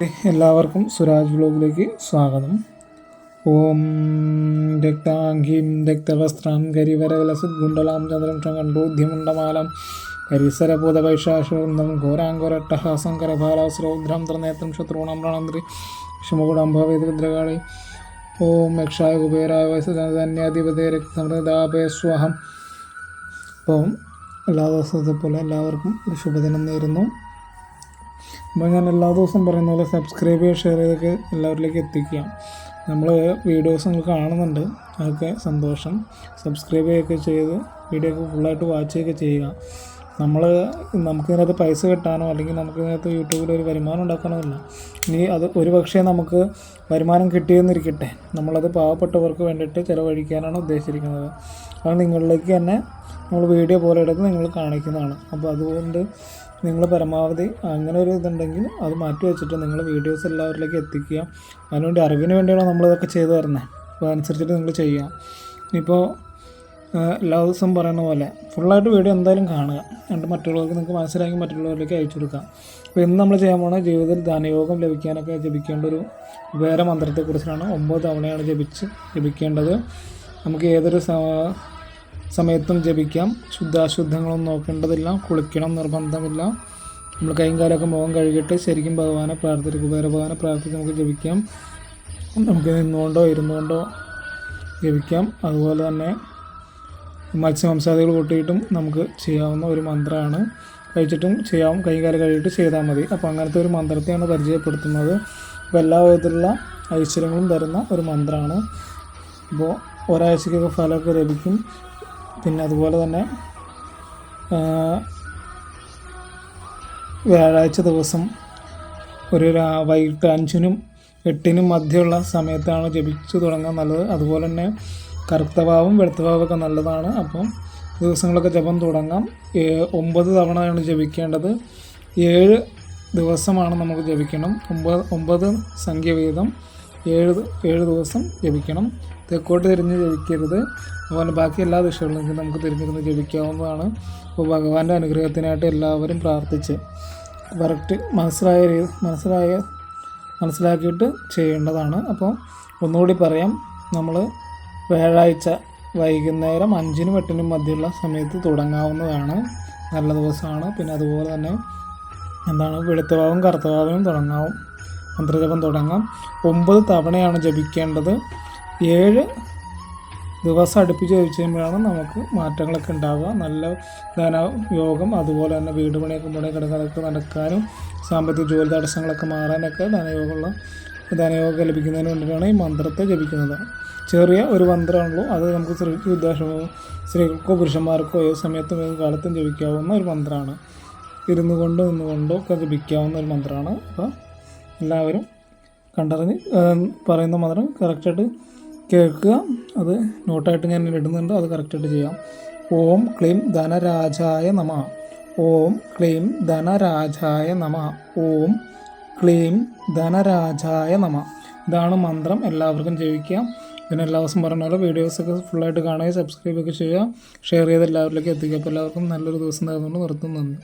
എല്ലാവർക്കും സുരാജ് വ്ലോഗിലേക്ക് സ്വാഗതം. ഓം രക്താംഗീം രക്തവസ്ത്രാം കരിവരവിലസിത് ഗുണ്ടലാം ചന്ദ്രം കണ്ടോദ്യമുണ്ടമാലം കരിസരഭൂത പൈശാശുന്ദം ഘോരാങ്കോരട്ടഹാസം കരഭാലാസുരൗദ്രം ത്രനേത്രം ശത്രുണാം പ്രണന്ത്രി ക്ഷമകുടംഭവേദ്രകാളി ഓം യക്ഷായ കുബേരായ വയസ്സന്യാധിപതേ രക്തമൃതാപേ സ്വാഹം. അപ്പോൾ എല്ലാ ദിവസത്തെ പോലെ എല്ലാവർക്കും ഒരു ശുഭദിനം നേരുന്നു. അപ്പോൾ ഞാൻ എല്ലാ ദിവസവും പറയുന്ന പോലെ സബ്സ്ക്രൈബ് ചെയ്യുക ഷെയർ ചെയ്തൊക്കെ എല്ലാവരിലേക്ക് എത്തിക്കുക നമ്മൾ വീഡിയോസ് നിങ്ങൾ കാണുന്നുണ്ട് അതൊക്കെ സന്തോഷം. സബ്സ്ക്രൈബ് ചെയ്യുകയൊക്കെ ചെയ്ത് വീഡിയോ ഒക്കെ ഫുള്ളായിട്ട് വാച്ച് ചെയ്യുക. നമ്മൾ നമുക്കിതിനകത്ത് പൈസ കിട്ടാനോ അല്ലെങ്കിൽ നമുക്കിതിനകത്ത് യൂട്യൂബിൽ ഒരു വരുമാനം ഉണ്ടാക്കാനോ ഇല്ല ഇനി അത് ഒരു പക്ഷേ നമുക്ക് വരുമാനം കിട്ടിയെന്നിരിക്കട്ടെ. നമ്മളത് പാവപ്പെട്ടവർക്ക് വേണ്ടിയിട്ട് ചിലവഴിക്കാനാണ് ഉദ്ദേശിച്ചിരിക്കുന്നത്. അത് നിങ്ങളിലേക്ക് തന്നെ നമ്മൾ വീഡിയോ പോലെ എടുത്ത് നിങ്ങൾ കാണിക്കുന്നതാണ്. അപ്പോൾ അതുകൊണ്ട് നിങ്ങൾ പരമാവധി അങ്ങനെ ഒരു ഇതുണ്ടെങ്കിൽ അത് മാറ്റി വെച്ചിട്ട് നിങ്ങൾ വീഡിയോസ് എല്ലാവരിലേക്ക് എത്തിക്കുക. അതിനുവേണ്ടി അറിവിന് വേണ്ടിയാണ് നമ്മളിതൊക്കെ ചെയ്തു തരുന്നത്. അപ്പോൾ അതനുസരിച്ചിട്ട് നിങ്ങൾ ചെയ്യുക. ഇപ്പോൾ എല്ലാ ദിവസവും പറയുന്ന പോലെ ഫുള്ളായിട്ട് വീഡിയോ എന്തായാലും കാണുക. എന്നിട്ട് മറ്റുള്ളവർക്ക് നിങ്ങൾക്ക് മനസ്സിലാക്കി മറ്റുള്ളവരിലേക്ക് അയച്ചു കൊടുക്കാം. അപ്പോൾ ഇന്ന് നമ്മൾ ചെയ്യാൻ പോകുന്ന ജീവിതത്തിൽ ധനയോഗം ലഭിക്കാനൊക്കെ ജപിക്കേണ്ട ഒരു വേറെ മന്ത്രത്തെക്കുറിച്ചാണ്. ഒമ്പത് തവണയാണ് ജപിച്ച് ജപിക്കേണ്ടത്. നമുക്ക് ഏതൊരു സമയത്തും ജപിക്കാം. ശുദ്ധാശുദ്ധങ്ങളൊന്നും നോക്കേണ്ടതില്ല. കുളിക്കണം നിർബന്ധമില്ല. നമ്മൾ കൈയും കാലൊക്കെ മുഖം കഴുകിയിട്ട് ശരിക്കും ഭഗവാനെ പ്രാർത്ഥിക്കും കുബേര ഭഗവാനെ പ്രാർത്ഥിച്ച് നമുക്ക് ജപിക്കാം. നമുക്ക് നിന്നുകൊണ്ടോ ഇരുന്നുകൊണ്ടോ ജപിക്കാം. അതുപോലെ തന്നെ മത്സ്യമാംസാദികൾ കൂട്ടിയിട്ടും നമുക്ക് ചെയ്യാവുന്ന ഒരു മന്ത്രമാണ് കഴിച്ചിട്ടും ചെയ്യാം കൈകാലം കഴിയിട്ട് ചെയ്താൽ മതി. അപ്പോൾ അങ്ങനത്തെ ഒരു മന്ത്രത്തെയാണ് പരിചയപ്പെടുത്തുന്നത്. അപ്പോൾ എല്ലാ വിധത്തിലുള്ള ഐശ്വര്യങ്ങളും തരുന്ന ഒരു മന്ത്രമാണ് അപ്പോൾ ഒരാഴ്ചക്കൊക്കെ ഫലമൊക്കെ ലഭിക്കും. പിന്നെ അതുപോലെ തന്നെ വ്യാഴാഴ്ച ദിവസം ഒരു വൈകിട്ട് അഞ്ചിനും എട്ടിനും മധ്യമുള്ള സമയത്താണ് ജപിച്ചു തുടങ്ങാൻ നല്ലത്. അതുപോലെ തന്നെ കറുത്തവാവും വെളുത്തവാവൊക്കെ നല്ലതാണ്. അപ്പം ദിവസങ്ങളൊക്കെ ജപം തുടങ്ങാം. ഒമ്പത് തവണയാണ് ജപിക്കേണ്ടത്. ഏഴ് ദിവസമാണ് നമുക്ക് ജപിക്കണം. ഒമ്പത് ഒമ്പത് സംഖ്യ വീതം ഏഴ് ഏഴ് ദിവസം ജപിക്കണം. തെക്കോട്ട് തിരിഞ്ഞ് ജപിക്കരുത്. അതുപോലെ ബാക്കി എല്ലാ ദിശകളിലേക്കും നമുക്ക് തിരിഞ്ഞിരുന്ന് ജപിക്കാവുന്നതാണ്. അപ്പോൾ ഭഗവാന്റെ അനുഗ്രഹത്തിനായിട്ട് എല്ലാവരും പ്രാർത്ഥിച്ച് കറക്റ്റ് മനസ്സിലായ മനസ്സിലായ മനസ്സിലാക്കിയിട്ട് ചെയ്യേണ്ടതാണ്. അപ്പോൾ ഒന്നുകൂടി പറയാം. നമ്മൾ വ്യാഴാഴ്ച വൈകുന്നേരം അഞ്ചിനും എട്ടിനും മധ്യമുള്ള സമയത്ത് തുടങ്ങാവുന്നതാണ്. നല്ല ദിവസമാണ്. പിന്നെ അതുപോലെ തന്നെ എന്താണ്? വെളുത്തവാവും കറുത്തവാവും തുടങ്ങാവും. മന്ത്രജപം തുടങ്ങാം. ഒമ്പത് തവണയാണ് ജപിക്കേണ്ടത്. ഏഴ് ദിവസം അടുപ്പിച്ച് ജപിച്ച് കഴിയുമ്പോഴാണ് നമുക്ക് മാറ്റങ്ങളൊക്കെ ഉണ്ടാവുക. നല്ല ധനയോഗം അതുപോലെ തന്നെ വീട് പണിയൊക്കെ പണി കിടക്കാതൊക്കെ നടക്കാനും സാമ്പത്തിക ജോലി തടസ്സങ്ങളൊക്കെ മാറാനൊക്കെ ധനയോഗമുള്ള ധനയോഗം ലഭിക്കുന്നതിന് വേണ്ടിയിട്ടാണ് ഈ മന്ത്രത്തെ ജപിക്കുന്നത്. ചെറിയ ഒരു മന്ത്രമാണല്ലോ അത് നമുക്ക് സ്ത്രീ വിദ്യാഭ്യാസമോ സ്ത്രീകൾക്കോ പുരുഷന്മാർക്കോ ഏത് സമയത്തും ഏത് കാലത്തും ജപിക്കാവുന്ന ഒരു മന്ത്രമാണ്. ഇരുന്നു കൊണ്ടോ നിന്നുകൊണ്ടോ ഒക്കെ ജപിക്കാവുന്ന ഒരു മന്ത്രമാണ്. അപ്പോൾ എല്ലാവരും കണ്ടറിഞ്ഞ് പറയുന്ന മന്ത്രം കറക്റ്റായിട്ട് കേൾക്കുക. അത് നോട്ടായിട്ട് ഞാൻ ഇടുന്നുണ്ട് അത് കറക്റ്റായിട്ട് ചെയ്യാം. ഓം ക്ലീം ധനരാജായ നമ. ഓം ക്ലീം ധനരാജായ നമ. ഓം ക്ലീം ധനരാജായ നമ. ഇതാണ് മന്ത്രം. എല്ലാവർക്കും ജപിക്കാം പിന്നെ എല്ലാ ദിവസം പറഞ്ഞ പോലെ വീഡിയോസൊക്കെ ഫുള്ളായിട്ട് കാണുക സബ്സ്ക്രൈബ് ഒക്കെ ചെയ്യുക ഷെയർ ചെയ്ത് എല്ലാവരിലേക്ക് എത്തിക്കുക. അപ്പോൾ എല്ലാവർക്കും നല്ലൊരു ദിവസം നേർന്നുകൊണ്ട് നിർത്തുന്നുണ്ട്